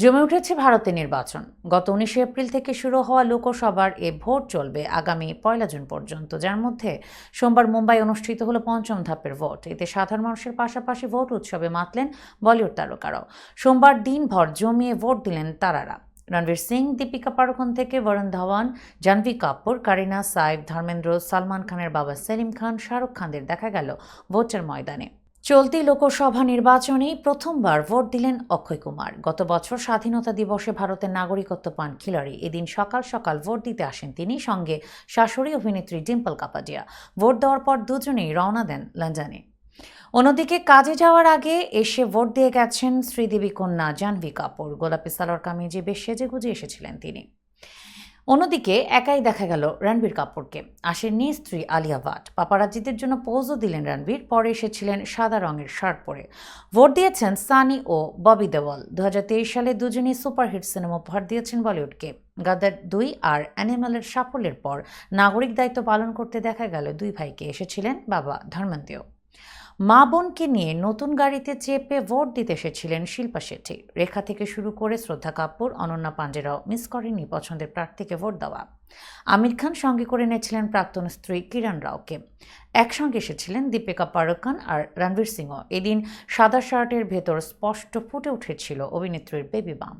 জমে উঠেছে ভারতের নির্বাচন। গত উনিশে এপ্রিল থেকে শুরু হওয়া লোকসভার এ ভোট চলবে আগামী পয়লা জুন পর্যন্ত, যার মধ্যে সোমবার মুম্বাই অনুষ্ঠিত হলো পঞ্চম ধাপের ভোট। এতে সাধারণ মানুষের পাশাপাশি ভোট উৎসবে মাতলেন বলিউড তারকারাও। সোমবার দিনভর জমিয়ে ভোট দিলেন তারারা। রণবীর সিং, দীপিকা পাড়ুকোন থেকে বরুণ ধাওয়ান, জাহ্নবী কাপুর, কারিনা সাইফ ধর্মেন্দ্র, সালমান খানের বাবা সেলিম খান, শাহরুখ খানদের দেখা গেল ভোটের ময়দানে। চলতি লোকসভা নির্বাচনেই প্রথমবার ভোট দিলেন অক্ষয় কুমার। গত বছর স্বাধীনতা দিবসে ভারতের নাগরিকত্ব পান খিলারি এদিন সকাল সকাল ভোট দিতে আসেন তিনি, সঙ্গে শাশুড়ি অভিনেত্রী ডিম্পল কাপাডিয়া। ভোট দেওয়ার পর দুজনেই রওনা দেন লন্ডনে। অন্যদিকে কাজে যাওয়ার আগে এসে ভোট দিয়ে গেছেন শ্রীদেবী কন্যা জাহ্নবী কাপুর। গোলাপি সালোয়ার কামিজে বেশ সেজে গুজে এসেছিলেন তিনি। অন্যদিকে একাই দেখা গেল রণবীর কাপুরকে। আসেননি স্ত্রী আলিয়া ভাট। পাপারাজিদের জন্য পোজও দিলেন রণবীর। পরে এসেছিলেন সাদা রঙের শার্ট পরে। ভোট দিয়েছেন সানি ও ববি দেওয়াল। দু হাজার তেইশ সালে দুজনেই সুপারহিট সিনেমা উপহার দিয়েছেন বলিউডকে। গাদার দুই আর অ্যানিমালের সাফল্যের পর নাগরিক দায়িত্ব পালন করতে দেখা গেল দুই ভাইকে। এসেছিলেন বাবা ধর্মেন্দ্রও মা বোনকে নিয়ে নতুন গাড়িতে চেপে ভোট দিতে এসেছিলেন শিল্পা শেঠি। রেখা থেকে শুরু করে শ্রদ্ধা কাপুর, অনন্যা পাঞ্জেরাও মিস করেননি পছন্দের প্রার্থীকে ভোট দেওয়া। আমির খান সঙ্গে করে নিয়েছিলেন প্রাক্তন স্ত্রী কিরণ রাওকে। একসঙ্গে এসেছিলেন দীপিকা পাড়ুকান আর রণবীর সিংও। এদিন সাদা শার্টের ভেতর স্পষ্ট ফুটে উঠেছিল অভিনেত্রীর বেবি বাম